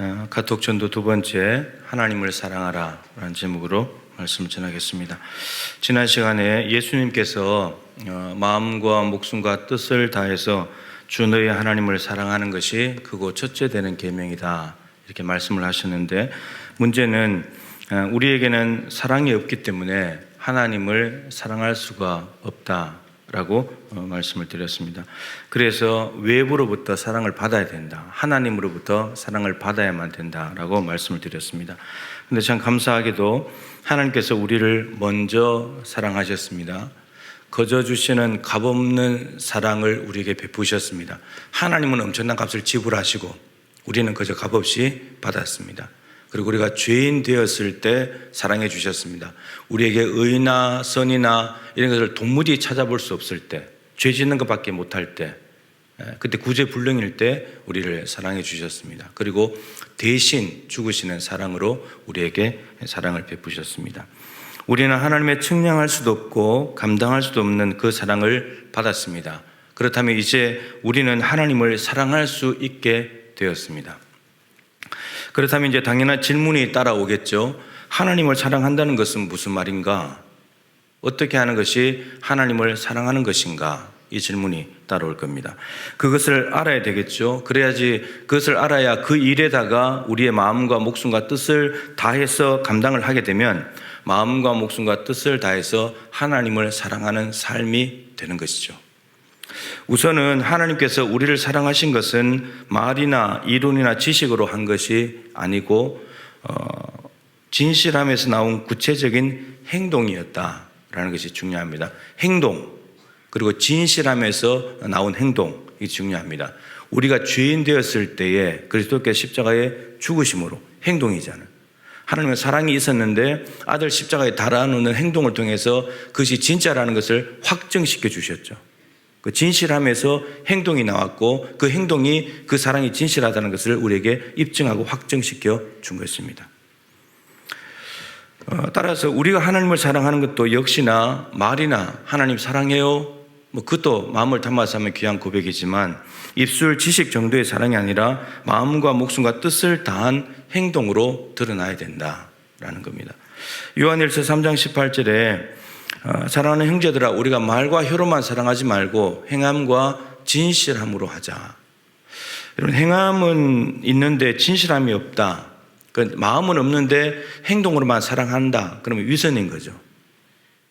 어, 카톡 전도 두 번째 하나님을 사랑하라 라는 제목으로 말씀을 전하겠습니다. 지난 시간에 예수님께서 어, 마음과 목숨과 뜻을 다해서 주 너의 하나님을 사랑하는 것이 그거 첫째 되는 계명이다 이렇게 말씀을 하셨는데 문제는 어, 우리에게는 사랑이 없기 때문에 하나님을 사랑할 수가 없다 라고 어, 말씀을 드렸습니다. 그래서 외부로부터 사랑을 받아야 된다. 하나님으로부터 사랑을 받아야만 된다 라고 말씀을 드렸습니다. 근데 참 감사하게도 하나님께서 우리를 먼저 사랑하셨습니다. 거저 주시는 값없는 사랑을 우리에게 베푸셨습니다. 하나님은 엄청난 값을 지불하시고 우리는 그저 값없이 받았습니다. 그리고 우리가 죄인 되었을 때 사랑해 주셨습니다. 우리에게 의나 선이나 이런 것을 도무지 찾아볼 수 없을 때, 죄 짓는 것밖에 못할 때, 예, 그때 구제불능일 때 우리를 사랑해 주셨습니다. 그리고 대신 죽으시는 사랑으로 우리에게 사랑을 베푸셨습니다. 우리는 하나님의 측량할 수도 없고 감당할 수도 없는 그 사랑을 받았습니다. 그렇다면 이제 우리는 하나님을 사랑할 수 있게 되었습니다. 그렇다면 이제 당연한 질문이 따라오겠죠. 하나님을 사랑한다는 것은 무슨 말인가? 어떻게 하는 것이 하나님을 사랑하는 것인가? 이 질문이 따라올 겁니다. 그것을 알아야 되겠죠. 그래야지 그것을 알아야 그 일에다가 우리의 마음과 목숨과 뜻을 다해서 감당을 하게 되면 마음과 목숨과 뜻을 다해서 하나님을 사랑하는 삶이 되는 것이죠. 우선은 하나님께서 우리를 사랑하신 것은 말이나 이론이나 지식으로 한 것이 아니고 어, 진실함에서 나온 구체적인 행동이었다라는 것이 중요합니다. 행동 그리고 진실함에서 나온 행동 이 중요합니다. 우리가 죄인 되었을 때에 그리스도께 십자가에 죽으심으로 행동이잖아요. 하나님의 사랑이 있었는데 아들 십자가에 달아놓는 행동을 통해서 그것이 진짜라는 것을 확정시켜 주셨죠. 그 진실함에서 행동이 나왔고 그 행동이 그 사랑이 진실하다는 것을 우리에게 입증하고 확정시켜 준 것입니다. 어, 따라서 우리가 하나님을 사랑하는 것도 역시나 말이나 하나님 사랑해요. 뭐 그것도 마음을 담아서 하면 귀한 고백이지만 입술 지식 정도의 사랑이 아니라 마음과 목숨과 뜻을 다한 행동으로 드러나야 된다라는 겁니다. 요한일서 3장 18절에 어, 사랑하는 형제들아 우리가 말과 혀로만 사랑하지 말고 행함과 진실함으로 하자. 여러분 행함은 있는데 진실함이 없다. 그 마음은 없는데 행동으로만 사랑한다. 그러면 위선인 거죠.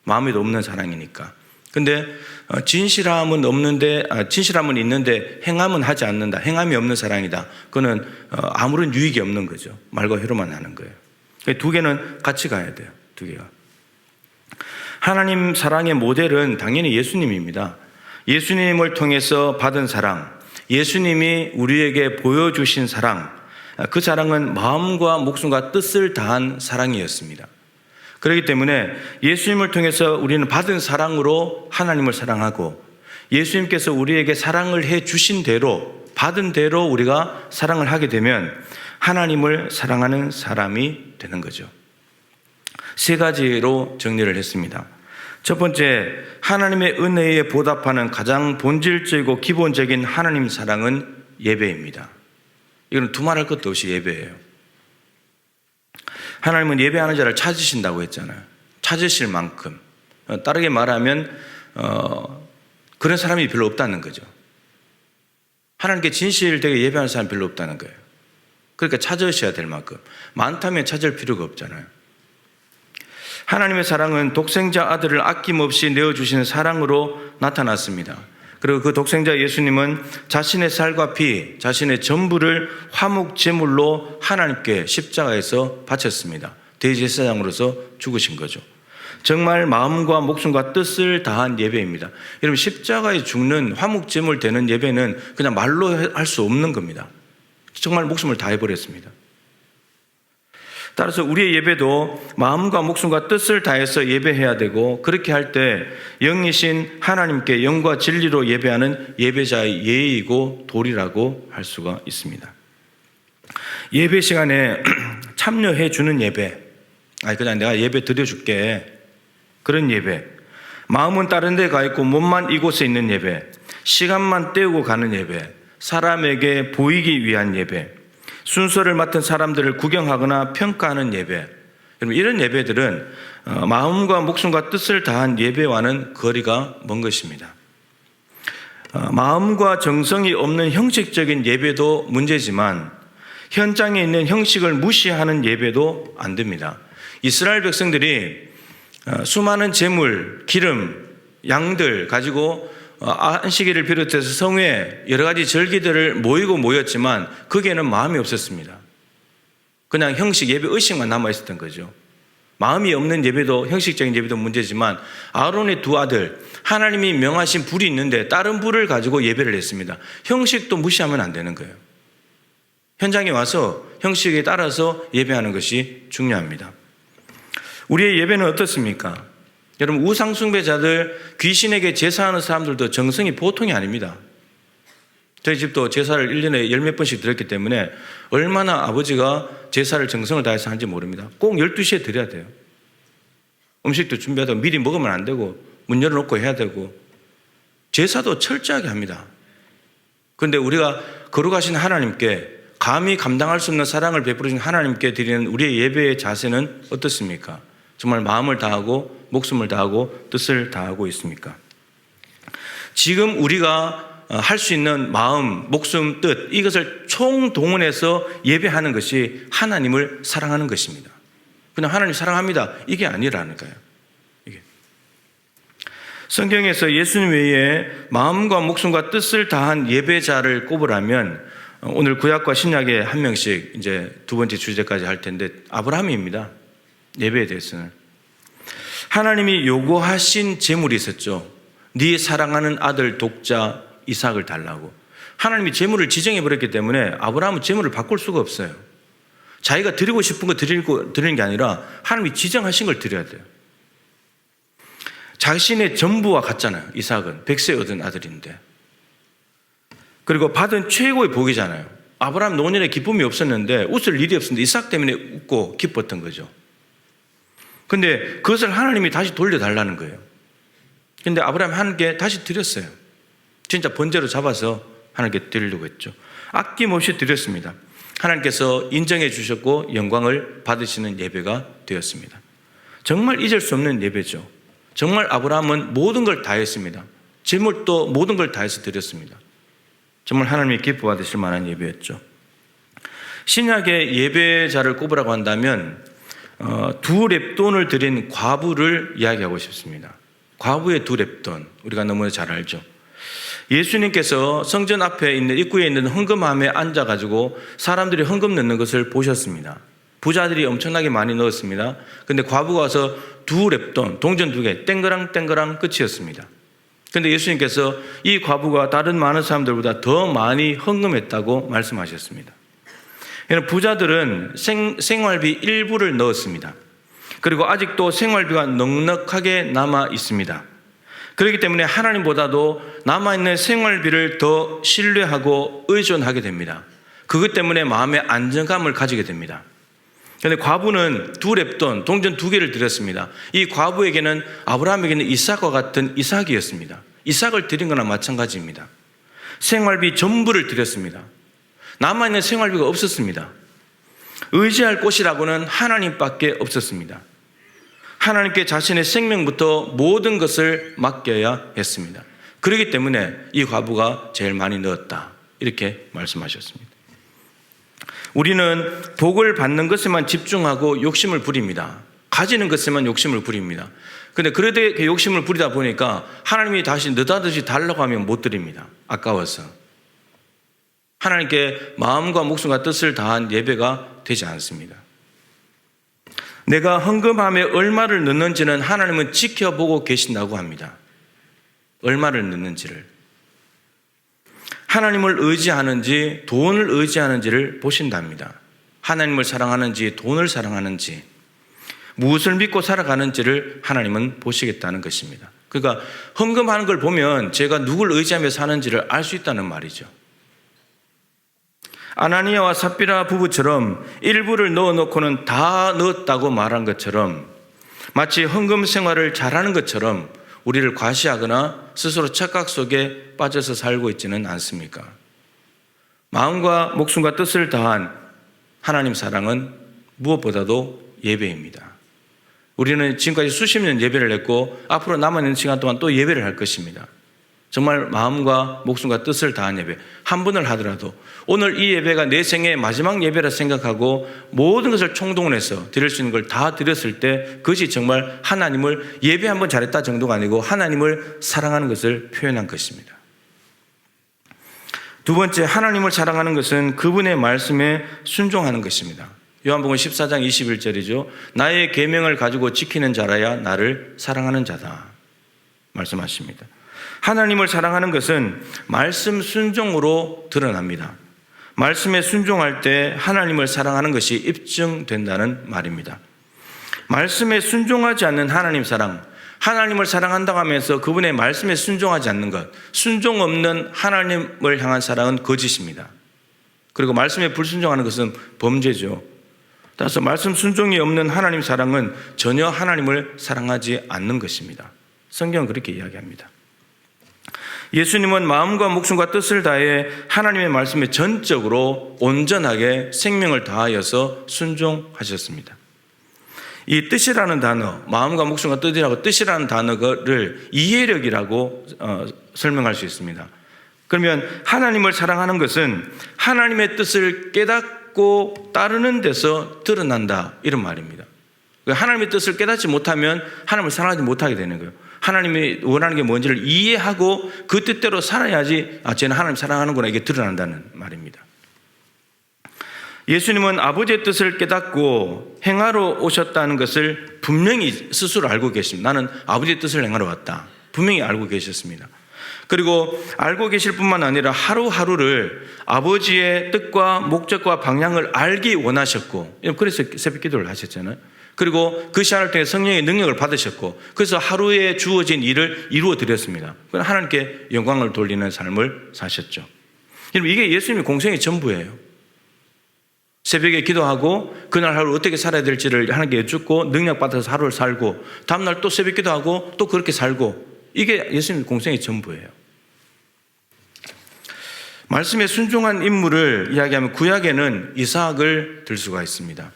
마음에도 없는 사랑이니까. 근데 어, 진실함은 없는데 아, 진실함은 있는데 행함은 하지 않는다. 행함이 없는 사랑이다. 그거는 어, 아무런 유익이 없는 거죠. 말과 혀로만 하는 거예요. 두 개는 같이 가야 돼요. 두 개가. 하나님 사랑의 모델은 당연히 예수님입니다. 예수님을 통해서 받은 사랑, 예수님이 우리에게 보여주신 사랑, 그 사랑은 마음과 목숨과 뜻을 다한 사랑이었습니다. 그렇기 때문에 예수님을 통해서 우리는 받은 사랑으로 하나님을 사랑하고 예수님께서 우리에게 사랑을 해 주신 대로 받은 대로 우리가 사랑을 하게 되면 하나님을 사랑하는 사람이 되는 거죠. 세 가지로 정리를 했습니다. 첫 번째, 하나님의 은혜에 보답하는 가장 본질적이고 기본적인 하나님 사랑은 예배입니다. 이거는 두말할 것도 없이 예배예요. 하나님은 예배하는 자를 찾으신다고 했잖아요. 찾으실 만큼. 어, 다르게 말하면, 어, 그런 사람이 별로 없다는 거죠. 하나님께 진실되게 예배하는 사람이 별로 없다는 거예요. 그러니까 찾으셔야 될 만큼. 많다면 찾을 필요가 없잖아요. 하나님의 사랑은 독생자 아들을 아낌없이 내어주시는 사랑으로 나타났습니다. 그리고 그 독생자 예수님은 자신의 살과 피, 자신의 전부를 화목 제물로 하나님께 십자가에서 바쳤습니다. 대제사장으로서 죽으신 거죠. 정말 마음과 목숨과 뜻을 다한 예배입니다. 여러분 십자가에 죽는 화목 제물 되는 예배는 그냥 말로 할 수 없는 겁니다. 정말 목숨을 다해 버렸습니다. 따라서 우리의 예배도 마음과 목숨과 뜻을 다해서 예배해야 되고 그렇게 할 때 영이신 하나님께 영과 진리로 예배하는 예배자의 예의이고 도리라고 할 수가 있습니다. 예배 시간에 참여해 주는 예배. 아니 그냥 내가 예배 드려 줄게. 그런 예배. 마음은 다른 데 가 있고 몸만 이곳에 있는 예배. 시간만 때우고 가는 예배. 사람에게 보이기 위한 예배. 순서를 맡은 사람들을 구경하거나 평가하는 예배. 여러분 이런 예배들은 어, 마음과 목숨과 뜻을 다한 예배와는 거리가 먼 것입니다. 어, 마음과 정성이 없는 형식적인 예배도 문제지만 현장에 있는 형식을 무시하는 예배도 안 됩니다. 이스라엘 백성들이 어, 수많은 재물, 기름, 양들 가지고 어, 안식일을 비롯해서 성회 여러 가지 절기들을 모이고 모였지만 거기에는 마음이 없었습니다. 그냥 형식 예배 의식만 남아 있었던 거죠. 마음이 없는 예배도 형식적인 예배도 문제지만 아론의 두 아들 하나님이 명하신 불이 있는데 다른 불을 가지고 예배를 했습니다. 형식도 무시하면 안 되는 거예요. 현장에 와서 형식에 따라서 예배하는 것이 중요합니다. 우리의 예배는 어떻습니까? 여러분 우상숭배자들 귀신에게 제사하는 사람들도 정성이 보통이 아닙니다. 저희 집도 제사를 1년에 열 몇 번씩 드렸기 때문에 얼마나 아버지가 제사를 정성을 다해서 하는지 모릅니다. 꼭 12시에 드려야 돼요. 음식도 준비하다 미리 먹으면 안 되고 문 열어놓고 해야 되고 제사도 철저하게 합니다. 그런데 우리가 거룩하신 하나님께 감히 감당할 수 없는 사랑을 베풀어 준 하나님께 드리는 우리의 예배의 자세는 어떻습니까? 정말 마음을 다하고 목숨을 다하고 뜻을 다하고 있습니까? 지금 우리가 할 수 있는 마음, 목숨, 뜻 이것을 총동원해서 예배하는 것이 하나님을 사랑하는 것입니다. 그냥 하나님 사랑합니다. 이게 아니라니까요. 이게. 성경에서 예수님 외에 마음과 목숨과 뜻을 다한 예배자를 꼽으라면 오늘 구약과 신약에 한 명씩 이제 두 번째 주제까지 할 텐데 아브라함입니다. 예배에 대해서는 하나님이 요구하신 제물이 있었죠. 네 사랑하는 아들 독자 이삭을 달라고. 하나님이 제물을 지정해 버렸기 때문에 아브라함은 제물을 바꿀 수가 없어요. 자기가 드리고 싶은 거 드리고 드리는 게 아니라 하나님이 지정하신 걸 드려야 돼요. 자신의 전부와 같잖아요. 이삭은 백세 얻은 아들인데. 그리고 받은 최고의 복이잖아요. 아브라함 노년에 기쁨이 없었는데 웃을 일이 없었는데 이삭 때문에 웃고 기뻤던 거죠. 근데 그것을 하나님이 다시 돌려달라는 거예요. 근데 아브라함 하나님께 다시 드렸어요. 진짜 번제로 잡아서 하나님께 드리려고 했죠. 아낌없이 드렸습니다. 하나님께서 인정해 주셨고 영광을 받으시는 예배가 되었습니다. 정말 잊을 수 없는 예배죠. 정말 아브라함은 모든 걸 다 했습니다. 재물도 모든 걸 다 해서 드렸습니다. 정말 하나님이 기뻐 받으실 만한 예배였죠. 신약의 예배자를 꼽으라고 한다면 어, 두 랩돈을 드린 과부를 이야기하고 싶습니다. 과부의 두 랩돈 우리가 너무 잘 알죠. 예수님께서 성전 앞에 있는 입구에 있는 헌금함에 앉아 가지고 사람들이 헌금 넣는 것을 보셨습니다. 부자들이 엄청나게 많이 넣었습니다. 근데 과부가 와서 두 랩돈, 동전 두 개, 땡그랑 땡그랑 끝이었습니다. 근데 예수님께서 이 과부가 다른 많은 사람들보다 더 많이 헌금했다고 말씀하셨습니다. 부자들은 생, 생활비 일부를 넣었습니다. 그리고 아직도 생활비가 넉넉하게 남아 있습니다. 그렇기 때문에 하나님보다도 남아있는 생활비를 더 신뢰하고 의존하게 됩니다. 그것 때문에 마음의 안정감을 가지게 됩니다. 그런데 과부는 두 랩돈, 동전 두 개를 드렸습니다. 이 과부에게는 아브라함에게는 이삭과 같은 이삭이었습니다. 이삭을 드린 거나 마찬가지입니다. 생활비 전부를 드렸습니다. 남아있는 생활비가 없었습니다. 의지할 곳이라고는 하나님밖에 없었습니다. 하나님께 자신의 생명부터 모든 것을 맡겨야 했습니다. 그렇기 때문에 이 과부가 제일 많이 넣었다. 이렇게 말씀하셨습니다. 우리는 복을 받는 것에만 집중하고 욕심을 부립니다. 가지는 것에만 욕심을 부립니다. 근데 그래도 욕심을 부리다 보니까 하나님이 다시 느닷없이 달라고 하면 못 드립니다. 아까워서. 하나님께 마음과 목숨과 뜻을 다한 예배가 되지 않습니다. 내가 헌금함에 얼마를 넣는지는 하나님은 지켜보고 계신다고 합니다. 얼마를 넣는지를. 하나님을 의지하는지 돈을 의지하는지를 보신답니다. 하나님을 사랑하는지 돈을 사랑하는지 무엇을 믿고 살아가는지를 하나님은 보시겠다는 것입니다. 그러니까 헌금하는 걸 보면 제가 누굴 의지하며 사는지를 알 수 있다는 말이죠. 아나니아와 삽비라 부부처럼 일부를 넣어놓고는 다 넣었다고 말한 것처럼 마치 헌금 생활을 잘하는 것처럼 우리를 과시하거나 스스로 착각 속에 빠져서 살고 있지는 않습니까? 마음과 목숨과 뜻을 다한 하나님 사랑은 무엇보다도 예배입니다. 우리는 지금까지 수십 년 예배를 했고 앞으로 남아있는 시간 동안 또 예배를 할 것입니다. 정말 마음과 목숨과 뜻을 다한 예배 한 번을 하더라도 오늘 이 예배가 내 생의 마지막 예배라 생각하고 모든 것을 총동원해서 드릴 수 있는 걸 다 드렸을 때 그것이 정말 하나님을 예배 한 번 잘했다 정도가 아니고 하나님을 사랑하는 것을 표현한 것입니다. 두 번째 하나님을 사랑하는 것은 그분의 말씀에 순종하는 것입니다. 요한복음 14장 21절이죠. 나의 계명을 가지고 지키는 자라야 나를 사랑하는 자다. 말씀하십니다. 하나님을 사랑하는 것은 말씀 순종으로 드러납니다. 말씀에 순종할 때 하나님을 사랑하는 것이 입증된다는 말입니다. 말씀에 순종하지 않는 하나님 사랑, 하나님을 사랑한다고 하면서 그분의 말씀에 순종하지 않는 것, 순종 없는 하나님을 향한 사랑은 거짓입니다. 그리고 말씀에 불순종하는 것은 범죄죠. 따라서 말씀 순종이 없는 하나님 사랑은 전혀 하나님을 사랑하지 않는 것입니다. 성경은 그렇게 이야기합니다. 예수님은 마음과 목숨과 뜻을 다해 하나님의 말씀에 전적으로 온전하게 생명을 다하여서 순종하셨습니다. 이 뜻이라는 단어, 마음과 목숨과 뜻이라고 뜻이라는 단어를 이해력이라고 어, 설명할 수 있습니다. 그러면 하나님을 사랑하는 것은 하나님의 뜻을 깨닫고 따르는 데서 드러난다 이런 말입니다. 하나님의 뜻을 깨닫지 못하면 하나님을 사랑하지 못하게 되는 거예요. 하나님이 원하는 게 뭔지를 이해하고 그 뜻대로 살아야지 아, 쟤는 하나님 사랑하는구나 이게 드러난다는 말입니다. 예수님은 아버지의 뜻을 깨닫고 행하러 오셨다는 것을 분명히 스스로 알고 계십니다. 나는 아버지의 뜻을 행하러 왔다. 분명히 알고 계셨습니다. 그리고 알고 계실 뿐만 아니라 하루하루를 아버지의 뜻과 목적과 방향을 알기 원하셨고, 그래서 새벽 기도를 하셨잖아요. 그리고 그 시간을 통해 성령의 능력을 받으셨고, 그래서 하루에 주어진 일을 이루어 드렸습니다. 하나님께 영광을 돌리는 삶을 사셨죠. 여러분, 이게 예수님의 공생의 전부예요. 새벽에 기도하고 그날 하루 어떻게 살아야 될지를 하나님께 여쭙고 능력 받아서 하루를 살고 다음날 또 새벽 기도하고 또 그렇게 살고 이게 예수님 공생의 전부예요. 말씀에 순종한 인물을 이야기하면 구약에는 이삭을 들 수가 있습니다.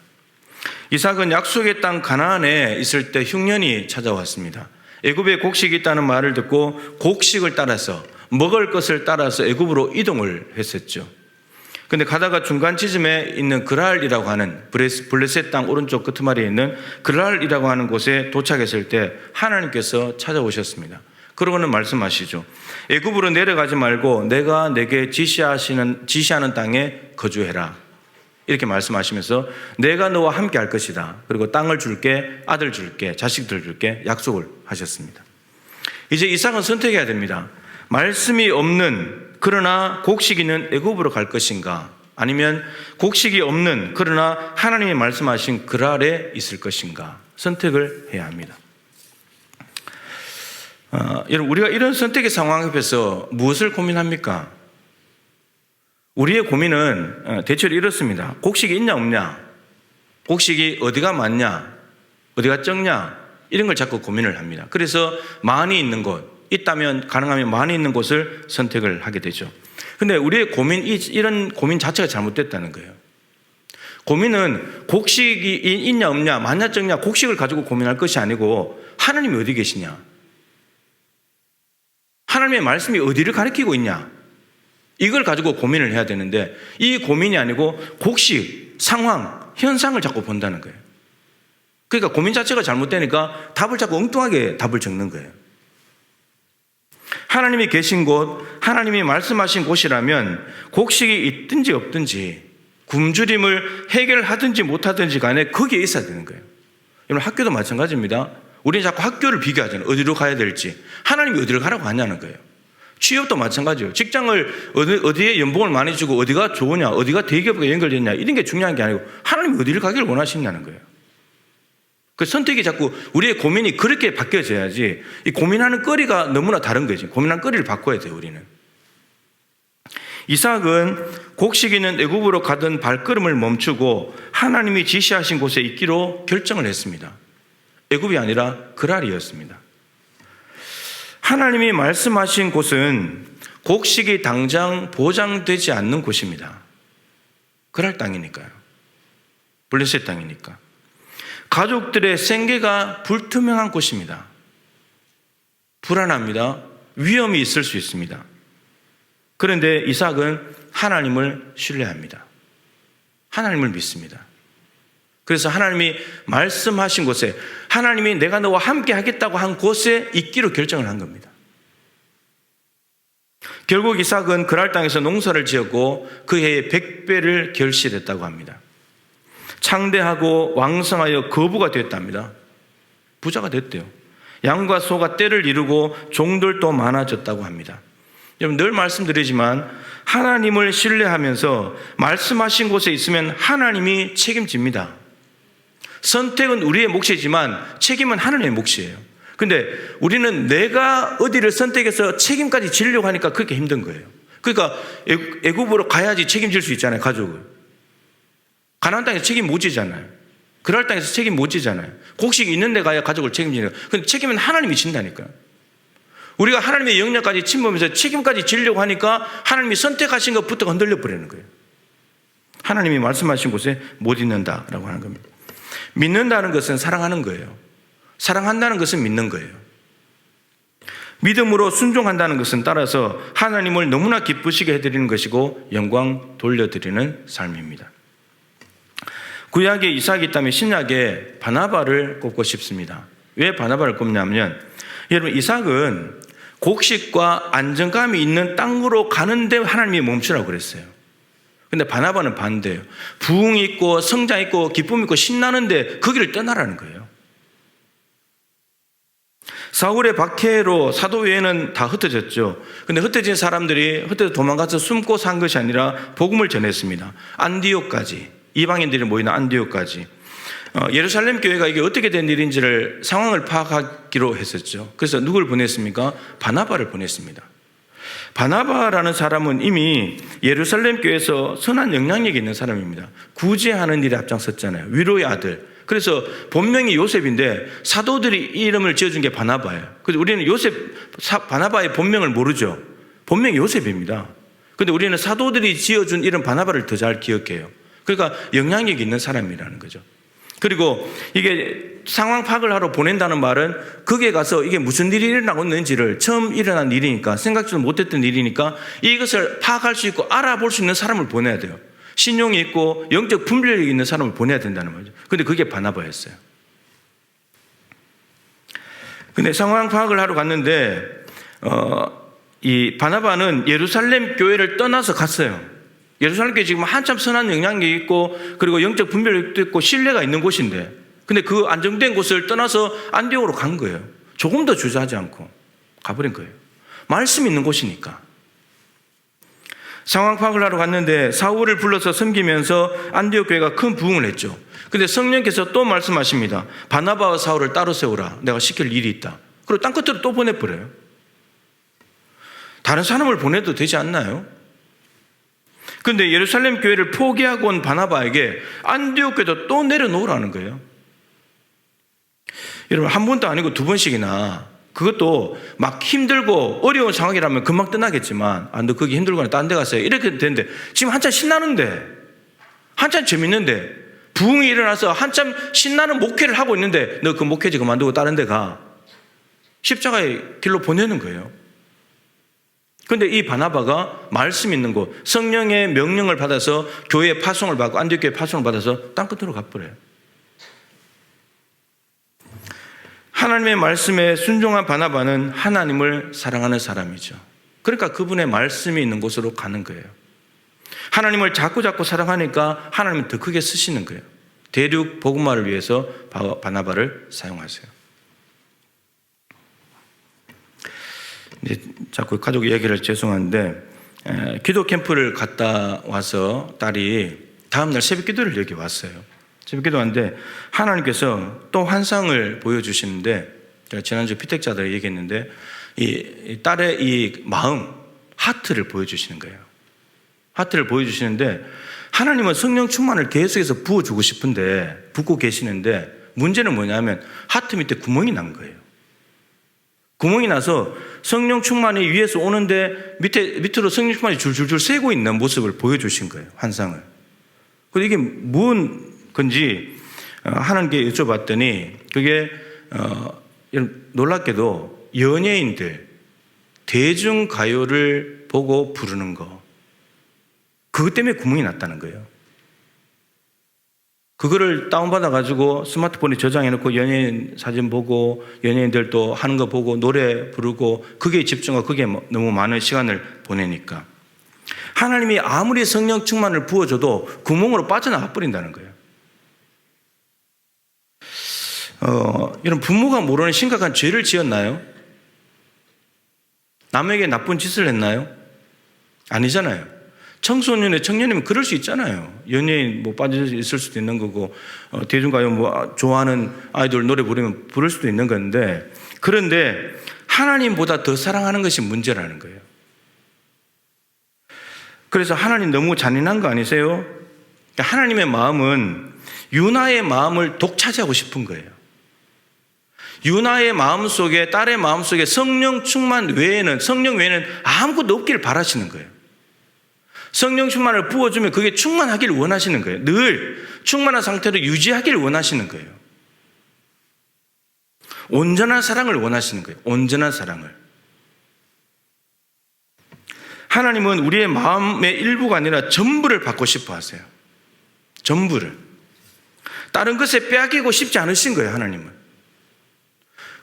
이삭은 약속의 땅 가나안에 있을 때 흉년이 찾아왔습니다. 애굽에 곡식이 있다는 말을 듣고 곡식을 따라서 먹을 것을 따라서 애굽으로 이동을 했었죠. 근데 가다가 중간 지점에 있는 그랄이라고 하는 블레셋 땅 오른쪽 끄트머리에 있는 그랄이라고 하는 곳에 도착했을 때 하나님께서 찾아오셨습니다. 그러고는 말씀하시죠. 애굽으로 내려가지 말고 내가 내게 지시하시는 지시하는 땅에 거주해라. 이렇게 말씀하시면서 내가 너와 함께 할 것이다. 그리고 땅을 줄게, 아들 줄게, 자식들 줄게 약속을 하셨습니다. 이제 이삭은 선택해야 됩니다. 말씀이 없는 그러나 곡식이 있는 애굽으로 갈 것인가? 아니면 곡식이 없는 그러나 하나님이 말씀하신 그랄에 있을 것인가? 선택을 해야 합니다. 어, 여러분 우리가 이런 선택의 상황 앞에서 무엇을 고민합니까? 우리의 고민은 어, 대체로 이렇습니다. 곡식이 있냐 없냐? 곡식이 어디가 많냐? 어디가 적냐? 이런 걸 자꾸 고민을 합니다. 그래서 많이 있는 곳, 있다면 가능하면 많이 있는 곳을 선택을 하게 되죠. 근데 우리의 고민, 이런 고민 자체가 잘못됐다는 거예요. 고민은 곡식이 있냐 없냐, 많냐 적냐, 곡식을 가지고 고민할 것이 아니고 하나님이 어디 계시냐? 하나님의 말씀이 어디를 가리키고 있냐? 이걸 가지고 고민을 해야 되는데 이 고민이 아니고 곡식, 상황, 현상을 자꾸 본다는 거예요. 그러니까 고민 자체가 잘못되니까 답을 자꾸 엉뚱하게 답을 적는 거예요. 하나님이 계신 곳, 하나님이 말씀하신 곳이라면 곡식이 있든지 없든지 굶주림을 해결하든지 못하든지 간에 거기에 있어야 되는 거예요. 여러분 학교도 마찬가지입니다. 우리는 자꾸 학교를 비교하잖아요. 어디로 가야 될지. 하나님이 어디를 가라고 하냐는 거예요. 취업도 마찬가지예요. 직장을 어디, 에 연봉을 많이 주고 어디가 좋으냐, 어디가 대기업과 연결되냐 이런 게 중요한 게 아니고 하나님이 어디를 가기를 원하시냐는 거예요. 그 선택이 자꾸 우리의 고민이 그렇게 바뀌어져야지 이 고민하는 거리가 너무나 다른 거지. 고민하는 거리를 바꿔야 돼요, 우리는. 이삭은 곡식 있는 애굽으로 가던 발걸음을 멈추고 하나님이 지시하신 곳에 있기로 결정을 했습니다. 애굽이 아니라 그랄이었습니다. 하나님이 말씀하신 곳은 곡식이 당장 보장되지 않는 곳입니다. 그랄 땅이니까요. 블레셋 땅이니까. 가족들의 생계가 불투명한 곳입니다. 불안합니다. 위험이 있을 수 있습니다. 그런데 이삭은 하나님을 신뢰합니다. 하나님을 믿습니다. 그래서 하나님이 말씀하신 곳에 하나님이 내가 너와 함께 하겠다고 한 곳에 있기로 결정을 한 겁니다. 결국 이삭은 그랄 땅에서 농사를 지었고 그 해에 백배를 결실했다고 합니다. 창대하고 왕성하여 거부가 됐답니다. 부자가 됐대요. 양과 소가 때를 이루고 종들도 많아졌다고 합니다. 여러분 늘 말씀드리지만 하나님을 신뢰하면서 말씀하신 곳에 있으면 하나님이 책임집니다. 선택은 우리의 몫이지만 책임은 하나님의 몫이에요. 근데 우리는 내가 어디를 선택해서 책임까지 지려고 하니까 그렇게 힘든 거예요. 그러니까 애굽으로 가야지 책임질 수 있잖아요, 가족을. 가나안 땅에서 책임 못 지잖아요. 그럴 땅에서 책임 못 지잖아요. 곡식이 있는 데 가야 가족을 책임지는 거예요. 근데 책임은 하나님이 진다니까요. 우리가 하나님의 영역까지 침범해서 책임까지 지려고 하니까 하나님이 선택하신 것부터 흔들려 버리는 거예요. 하나님이 말씀하신 곳에 못 있는다라고 하는 겁니다. 믿는다는 것은 사랑하는 거예요. 사랑한다는 것은 믿는 거예요. 믿음으로 순종한다는 것은 따라서 하나님을 너무나 기쁘시게 해드리는 것이고 영광 돌려드리는 삶입니다. 구약에 이삭이 있다면 신약에 바나바를 꼽고 싶습니다. 왜 바나바를 꼽냐면 여러분 이삭은 곡식과 안정감이 있는 땅으로 가는데 하나님이 멈추라고 그랬어요. 근데 바나바는 반대예요. 부흥이 있고 성장 있고 기쁨 있고 신나는데 거기를 떠나라는 거예요. 사울의 박해로 사도회는 다 흩어졌죠. 근데 흩어진 사람들이 흩어져 도망가서 숨고 산 것이 아니라 복음을 전했습니다. 안디옥까지 이방인들이 모이는 안디옥까지 어, 예루살렘 교회가 이게 어떻게 된 일인지를 상황을 파악하기로 했었죠. 그래서 누굴 보냈습니까? 바나바를 보냈습니다. 바나바라는 사람은 이미 예루살렘 교회에서 선한 영향력이 있는 사람입니다. 구제하는 일에 앞장섰잖아요. 위로의 아들. 그래서 본명이 요셉인데 사도들이 이 이름을 지어준 게 바나바예요. 그래서 우리는 요셉, 사- 바나바의 본명을 모르죠. 본명이 요셉입니다. 근데 우리는 사도들이 지어준 이름 바나바를 더 잘 기억해요. 그러니까 영향력이 있는 사람이라는 거죠. 그리고 이게 상황 파악을 하러 보낸다는 말은 거기에 가서 이게 무슨 일이 일어나고 있는지를 처음 일어난 일이니까 생각지도 못했던 일이니까 이것을 파악할 수 있고 알아볼 수 있는 사람을 보내야 돼요. 신용이 있고 영적 분별력이 있는 사람을 보내야 된다는 말이죠. 근데 그게 바나바였어요. 근데 상황 파악을 하러 갔는데 어, 이 바나바는 예루살렘 교회를 떠나서 갔어요. 예루살렘 교회 지금 한참 선한 영향력이 있고 그리고 영적 분별력도 있고 신뢰가 있는 곳인데 근데 그 안정된 곳을 떠나서 안디옥으로 간 거예요. 조금 더 주저하지 않고 가버린 거예요. 말씀 있는 곳이니까. 상황 파악을 하러 갔는데 사울을 불러서 섬기면서 안디옥 교회가 큰 부흥을 했죠. 근데 성령께서 또 말씀하십니다. 바나바와 사울을 따로 세우라. 내가 시킬 일이 있다. 그리고 땅 끝으로 또 보내버려요. 다른 사람을 보내도 되지 않나요? 근데 예루살렘 교회를 포기하고 온 바나바에게 안디옥 교회도 또 내려놓으라는 거예요. 여러분 한 번도 아니고 두 번씩이나 그것도 막 힘들고 어려운 상황이라면 금방 떠나겠지만 아너 거기 힘들거나 딴데 갔어요. 이렇게 되는데 지금 한참 신나는데 한참 재밌는데 부흥이 일어나서 한참 신나는 목회를 하고 있는데 너 그 목회지 그만두고 다른 데 가. 십자가의 길로 보내는 거예요 근데 이 바나바가 말씀 있는 곳 성령의 명령을 받아서 교회 파송을 받고 안디옥교회 파송을 받아서 땅 끝으로 가버려요 하나님의 말씀에 순종한 바나바는 하나님을 사랑하는 사람이죠. 그러니까 그분의 말씀이 있는 곳으로 가는 거예요. 하나님을 자꾸 자꾸 사랑하니까 하나님은 더 크게 쓰시는 거예요. 대륙 복음화를 위해서 바- 바나바를 사용하세요. 이제 자꾸 가족 얘기를 죄송한데 에, 기도 캠프를 갔다 와서 딸이 다음날 새벽 기도를 여기 왔어요. 새벽 기도하는데 하나님께서 또 환상을 보여주시는데 제가 지난주 피택자들 얘기했는데 이, 이 딸의 이 마음 하트를 보여주시는 거예요. 하트를 보여주시는데 하나님은 성령 충만을 계속해서 부어주고 싶은데 붓고 계시는데 문제는 뭐냐면 하트 밑에 구멍이 난 거예요. 구멍이 나서 성령 충만이 위에서 오는데 밑에 밑으로 성령 충만이 줄줄줄 새고 있는 모습을 보여주신 거예요. 환상을. 그리고 이게 뭔 건지 어, 하나님께 여쭤봤더니 그게 어, 놀랍게도 연예인들 대중 가요를 보고 부르는 거 그것 때문에 구멍이 났다는 거예요. 그거를 다운받아 가지고 스마트폰에 저장해 놓고 연예인 사진 보고 연예인들 또 하는 거 보고 노래 부르고 그게 집중하고 그게 뭐 너무 많은 시간을 보내니까 하나님이 아무리 성령 충만을 부어줘도 구멍으로 빠져나가 버린다는 거예요. 어, 이런 부모가 모르는 심각한 죄를 지었나요? 남에게 나쁜 짓을 했나요? 아니잖아요. 청소년의 청년이면 그럴 수 있잖아요. 연예인 뭐 빠져 있을 수도 있는 거고 어, 대중가요 뭐 좋아하는 아이돌 노래 부르면 부를 수도 있는 건데 그런데 하나님보다 더 사랑하는 것이 문제라는 거예요. 그래서 하나님 너무 잔인한 거 아니세요? 그러니까 하나님의 마음은 유나의 마음을 독차지하고 싶은 거예요. 유나의 마음 속에 딸의 마음 속에 성령 충만 외에는 성령 외에는 아무것도 없기를 바라시는 거예요. 성령 충만을 부어주면 그게 충만하기를 원하시는 거예요. 늘 충만한 상태로 유지하기를 원하시는 거예요. 온전한 사랑을 원하시는 거예요. 온전한 사랑을. 하나님은 우리의 마음의 일부가 아니라 전부를 받고 싶어 하세요. 전부를. 다른 것에 빼앗기고 싶지 않으신 거예요, 하나님은.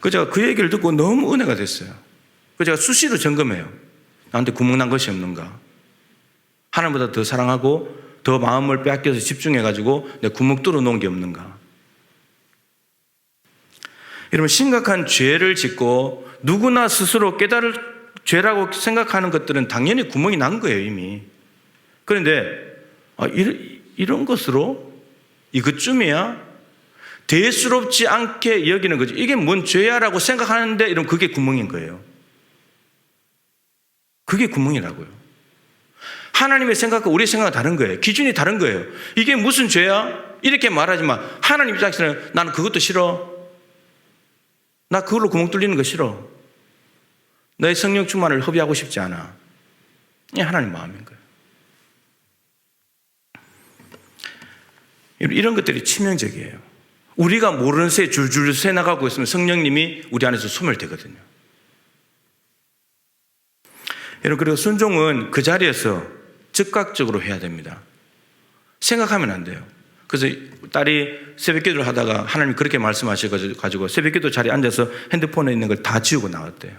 그 제가 그 얘기를 듣고 너무 은혜가 됐어요. 그 제가 수시로 점검해요. 나한테 구멍 난 것이 없는가? 하나님보다 더 사랑하고 더 마음을 빼앗겨서 집중해가지고 내 구멍 뚫어 놓은 게 없는가? 여러분, 심각한 죄를 짓고 누구나 스스로 깨달을 죄라고 생각하는 것들은 당연히 구멍이 난 거예요, 이미. 그런데, 아, 이런, 이런 것으로 이것쯤이야 대수롭지 않게 여기는 거죠. 이게 뭔 죄야 라고 생각하는데 이런 그게 구멍인 거예요. 그게 구멍이라고요. 하나님의 생각과 우리의 생각은 다른 거예요. 기준이 다른 거예요. 이게 무슨 죄야? 이렇게 말하지만 하나님 입장에서는 나는 그것도 싫어. 나 그걸로 구멍 뚫리는 거 싫어. 너의 성령 충만을 허비하고 싶지 않아. 이게 하나님 마음인 거예요. 이런 것들이 치명적이에요. 우리가 모르는 새 줄줄 새 나가고 있으면 성령님이 우리 안에서 소멸되거든요. 여러분, 그리고 순종은 그 자리에서 즉각적으로 해야 됩니다. 생각하면 안 돼요. 그래서 딸이 새벽 기도를 하다가 하나님 그렇게 말씀하셔가지고 새벽 기도 자리에 앉아서 핸드폰에 있는 걸 다 지우고 나왔대요.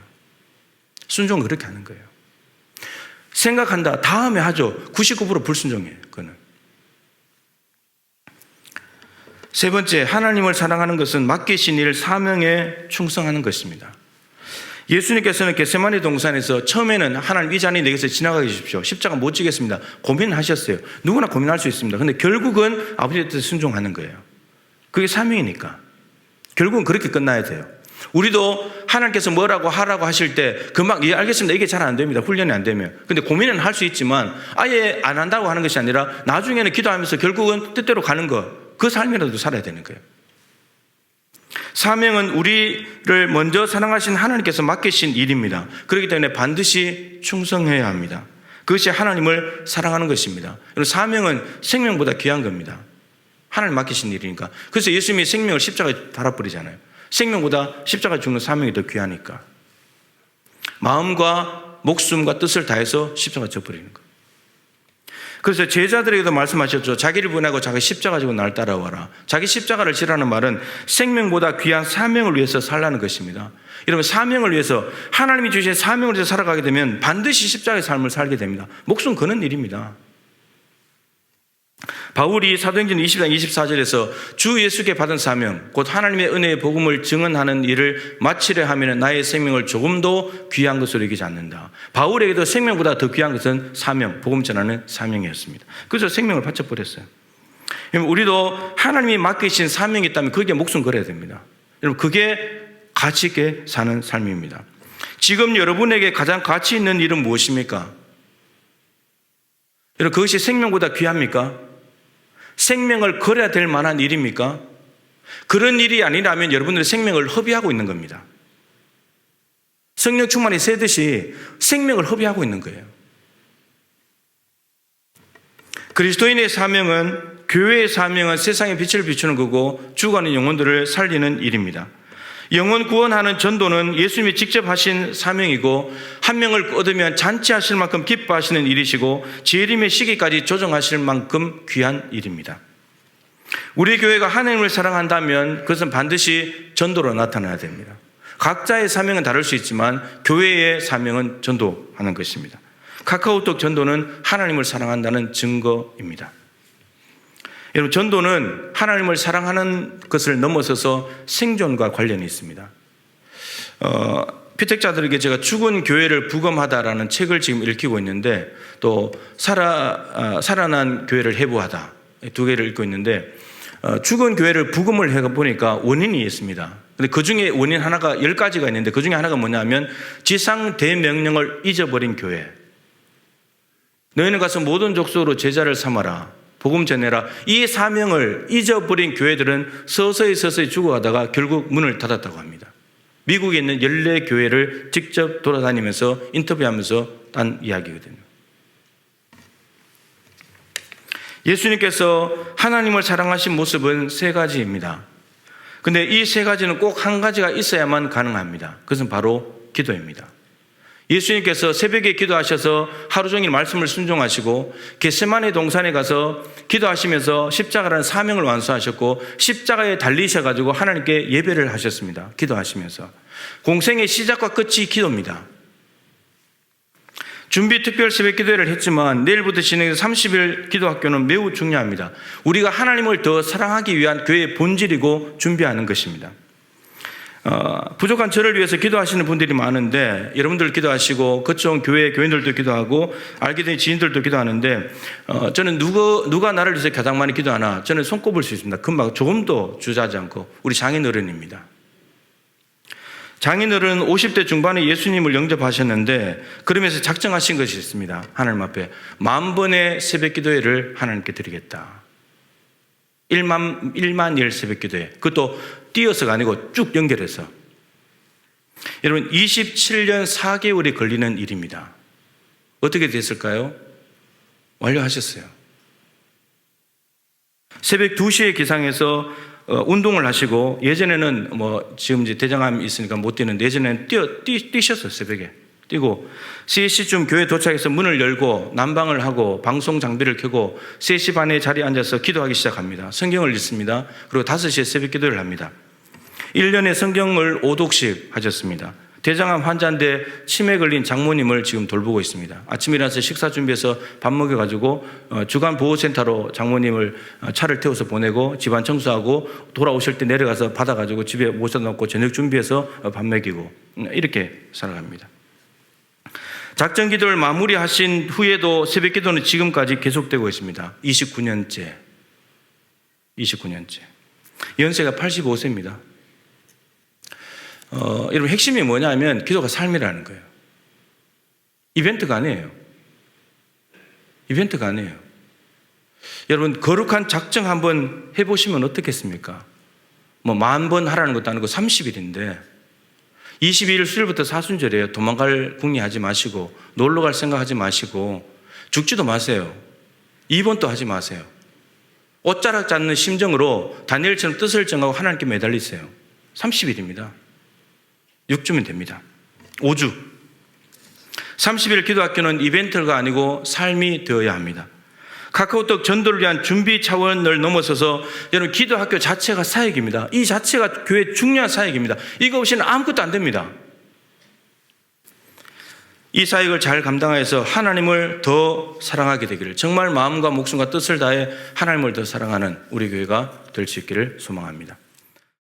순종은 그렇게 하는 거예요. 생각한다. 다음에 하죠. 99% 불순종이에요. 그거는. 세 번째, 하나님을 사랑하는 것은 맡기신 일 사명에 충성하는 것입니다. 예수님께서는 겟세마니 동산에서 처음에는 하나님 이 잔이 내게서 지나가게 해주십시오. 십자가 못 지겠습니다. 고민하셨어요. 누구나 고민할 수 있습니다. 근데 결국은 아버지의 뜻에 순종하는 거예요. 그게 사명이니까. 결국은 그렇게 끝나야 돼요. 우리도 하나님께서 뭐라고 하라고 하실 때 금방 예 알겠습니다. 이게 잘 안 됩니다. 훈련이 안 되면. 근데 고민은 할 수 있지만 아예 안 한다고 하는 것이 아니라 나중에는 기도하면서 결국은 뜻대로 가는 거. 그 삶이라도 살아야 되는 거예요. 사명은 우리를 먼저 사랑하신 하나님께서 맡기신 일입니다. 그렇기 때문에 반드시 충성해야 합니다. 그것이 하나님을 사랑하는 것입니다. 사명은 생명보다 귀한 겁니다. 하나님 맡기신 일이니까. 그래서 예수님이 생명을 십자가에 달아버리잖아요. 생명보다 십자가 죽는 사명이 더 귀하니까. 마음과 목숨과 뜻을 다해서 십자가 져버리는 거예요. 그래서 제자들에게도 말씀하셨죠. 자기를 분하고 자기 십자가 지고 날 따라와라. 자기 십자가를 지라는 말은 생명보다 귀한 사명을 위해서 살라는 것입니다. 여러분 사명을 위해서 하나님이 주신 사명을 위해서 살아가게 되면 반드시 십자가의 삶을 살게 됩니다. 목숨 거는 일입니다. 바울이 사도행전 20장 24절에서 주 예수께 받은 사명, 곧 하나님의 은혜의 복음을 증언하는 일을 마치려 하면 나의 생명을 조금도 귀한 것으로 여기지 않는다. 바울에게도 생명보다 더 귀한 것은 사명, 복음 전하는 사명이었습니다. 그래서 생명을 바쳐버렸어요. 우리도 하나님이 맡기신 사명이 있다면 그게 목숨 걸어야 됩니다. 여러분, 그게 가치 있게 사는 삶입니다. 지금 여러분에게 가장 가치 있는 일은 무엇입니까? 여러분, 그것이 생명보다 귀합니까? 생명을 걸어야 될 만한 일입니까? 그런 일이 아니라면 여러분들의 생명을 허비하고 있는 겁니다. 성령 충만이 세듯이 생명을 허비하고 있는 거예요. 그리스도인의 사명은 교회의 사명은 세상에 빛을 비추는 거고 죽어가는 영혼들을 살리는 일입니다. 영혼 구원하는 전도는 예수님이 직접 하신 사명이고 한 명을 얻으면 잔치하실 만큼 기뻐하시는 일이시고 재림의 시기까지 조정하실 만큼 귀한 일입니다. 우리 교회가 하나님을 사랑한다면 그것은 반드시 전도로 나타나야 됩니다. 각자의 사명은 다를 수 있지만 교회의 사명은 전도하는 것입니다. 카카오톡 전도는 하나님을 사랑한다는 증거입니다. 여러분, 전도는 하나님을 사랑하는 것을 넘어서서 생존과 관련이 있습니다. 어, 피택자들에게 제가 죽은 교회를 부검하다라는 책을 지금 읽히고 있는데 또 살아, 아, 살아난 교회를 해부하다 두 개를 읽고 있는데 어, 죽은 교회를 부검을 해 보니까 원인이 있습니다. 근데 그 중에 원인 하나가 열 가지가 있는데 그 중에 하나가 뭐냐면 지상 대명령을 잊어버린 교회. 너희는 가서 모든 족속으로 제자를 삼아라. 복음 전해라. 이 사명을 잊어버린 교회들은 서서히 서서히 죽어가다가 결국 문을 닫았다고 합니다. 미국에 있는 연례 교회를 직접 돌아다니면서 인터뷰하면서 딴 이야기거든요. 예수님께서 하나님을 사랑하신 모습은 세 가지입니다. 근데 이 세 가지는 꼭 한 가지가 있어야만 가능합니다. 그것은 바로 기도입니다. 예수님께서 새벽에 기도하셔서 하루 종일 말씀을 순종하시고 겟세마네 동산에 가서 기도하시면서 십자가라는 사명을 완수하셨고 십자가에 달리셔 가지고 하나님께 예배를 하셨습니다. 기도하시면서 공생의 시작과 끝이 기도입니다. 준비 특별 새벽 기도회를 했지만 내일부터 진행된 30일 기도 학교는 매우 중요합니다. 우리가 하나님을 더 사랑하기 위한 교회의 본질이고 준비하는 것입니다. 어, 부족한 저를 위해서 기도하시는 분들이 많은데 여러분들 기도하시고 그쪽 교회 교인들도 기도하고 알게 된 지인들도 기도하는데 어, 저는 누가 누가 나를 위해서 가장 많이 기도하나 저는 손꼽을 수 있습니다. 금방 조금도 주저하지 않고 우리 장인어른입니다. 장인어른 50대 중반에 예수님을 영접하셨는데 그러면서 작정하신 것이 있습니다. 하나님 앞에 만 번의 새벽 기도회를 하나님께 드리겠다. 1만, 1만 일 새벽 기도회. 그것도 띄어서가 아니고 쭉 연결해서. 여러분, 27년 4개월이 걸리는 일입니다. 어떻게 됐을까요? 완료하셨어요. 새벽 2시에 기상해서 어, 운동을 하시고 예전에는 뭐 지금 이제 대장암이 있으니까 못 뛰는데 예전에는 뛰어, 뛰, 뛰셨어요, 새벽에. 뛰고 3시쯤 교회 도착해서 문을 열고 난방을 하고 방송 장비를 켜고 3시 반에 자리에 앉아서 기도하기 시작합니다. 성경을 읽습니다. 그리고 5시에 새벽 기도를 합니다. 1년에 성경을 5독씩 하셨습니다. 대장암 환자인데 치매 걸린 장모님을 지금 돌보고 있습니다. 아침에 일어나서 식사 준비해서 밥 먹여가지고 어, 주간 보호센터로 장모님을 어, 차를 태워서 보내고 집안 청소하고 돌아오실 때 내려가서 받아가지고 집에 모셔놓고 저녁 준비해서 어, 밥 먹이고 음, 이렇게 살아갑니다. 작전 기도를 마무리하신 후에도 새벽 기도는 지금까지 계속되고 있습니다. 29년째. 29년째. 연세가 85세입니다. 어, 여러분 핵심이 뭐냐면 기도가 삶이라는 거예요. 이벤트가 아니에요. 이벤트가 아니에요. 여러분 거룩한 작정 한번 해보시면 어떻겠습니까? 뭐 만 번 하라는 것도 아니고 30일인데 22일 수요일부터 사순절이에요. 도망갈 궁리하지 마시고 놀러 갈 생각하지 마시고 죽지도 마세요. 2번도 하지 마세요. 옷자락 잡는 심정으로 다니엘처럼 뜻을 정하고 하나님께 매달리세요. 30일입니다. 6주면 됩니다. 5주. 30일 기도학교는 이벤트가 아니고 삶이 되어야 합니다. 카카오톡 전도를 위한 준비 차원을 넘어서서 여러분 기도 학교 자체가 사역입니다. 이 자체가 교회 중요한 사역입니다. 이거 없이는 아무것도 안 됩니다. 이 사역을 잘 감당해서 하나님을 더 사랑하게 되기를 정말 마음과 목숨과 뜻을 다해 하나님을 더 사랑하는 우리 교회가 될 수 있기를 소망합니다.